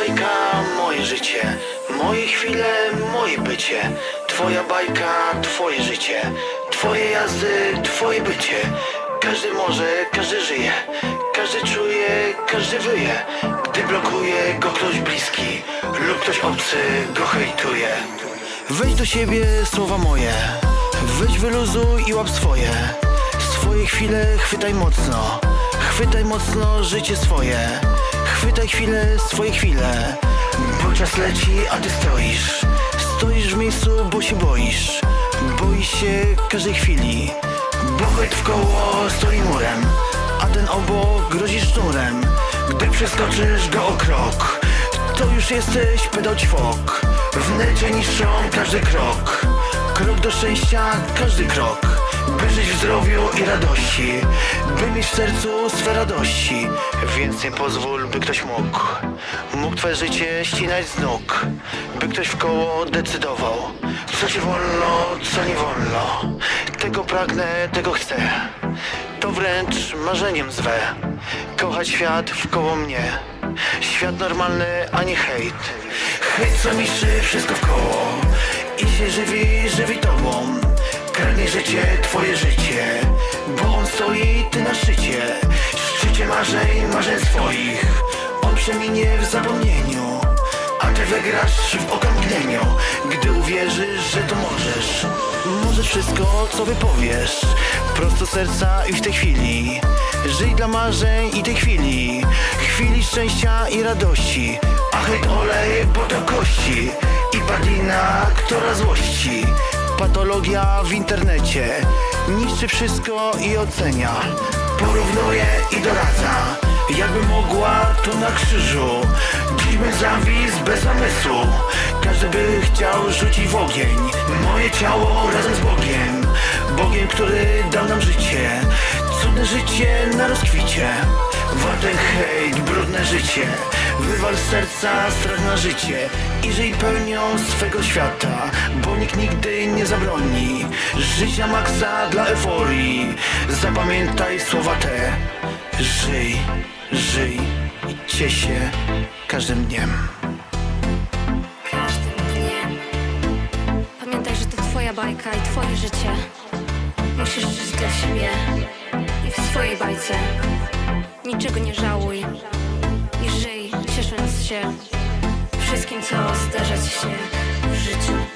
bajka, moje życie. Moje chwile, moje bycie. Twoja bajka, twoje życie. Twoje jazdy, twoje bycie. Każdy może, każdy żyje. Każdy czuje, każdy wyje. Gdy blokuje go ktoś bliski lub ktoś obcy go hejtuje. Weź do siebie słowa moje. Weź wyluzuj i łap swoje. Swoje chwile chwytaj mocno. Chwytaj mocno życie swoje. Chwytaj chwilę, swoje chwile. Bo czas leci, a ty stoisz. Stoisz w miejscu, bo się boisz. Boisz się każdej chwili. Bo hejt w koło stoi murem. A ten obok grozi sznurem. Gdy przeskoczysz go o krok, to już jesteś pedał ćwok. W niszczą każdy krok. Krok do szczęścia, każdy krok. By żyć w zdrowiu i radości, by mieć w sercu swe radości. Więc nie pozwól, by ktoś mógł, mógł twoje życie ścinać z nóg. By ktoś w koło decydował, co ci wolno, co nie wolno. Tego pragnę, tego chcę. To wręcz marzeniem zwe. Kochać świat w koło mnie. Świat normalny, a nie hejt. Hejt co niszczy wszystko w koło. I się żywi, żywi tobą. Kradnie życie, twoje życie. Bo on stoi, ty na szczycie. Szczycie marzeń, marzeń swoich. On przeminie w zapomnieniu. A ty wygrasz w okamgnieniu Gdy uwierzysz, że to możesz Możesz wszystko, co wypowiesz Prosto serca i w tej chwili Żyj dla marzeń i tej chwili Chwili szczęścia i radości A olej, bo to kości Która złości? Patologia w internecie Niszczy wszystko i ocenia. Porównuje i doradza. Jakby mogła to na krzyżu. Dziś bym zawisł bez zamysłu Każdy by chciał rzucić w ogień Moje ciało razem z Bogiem. Bogiem, który dał nam życie. Cudne życie na rozkwicie Warte hejt, brudne życie Wywal serca strach na życie I żyj pełnią swego świata Bo nikt nigdy nie zabroni Życia maksa dla euforii Zapamiętaj słowa te Żyj, żyj i ciesz się każdym dniem. Każdym dniem. Pamiętaj, że to twoja bajka i twoje życie. Musisz żyć dla siebie swojej bajce. Niczego nie żałuj i żyj, ciesząc się wszystkim, co zdarza ci się w życiu.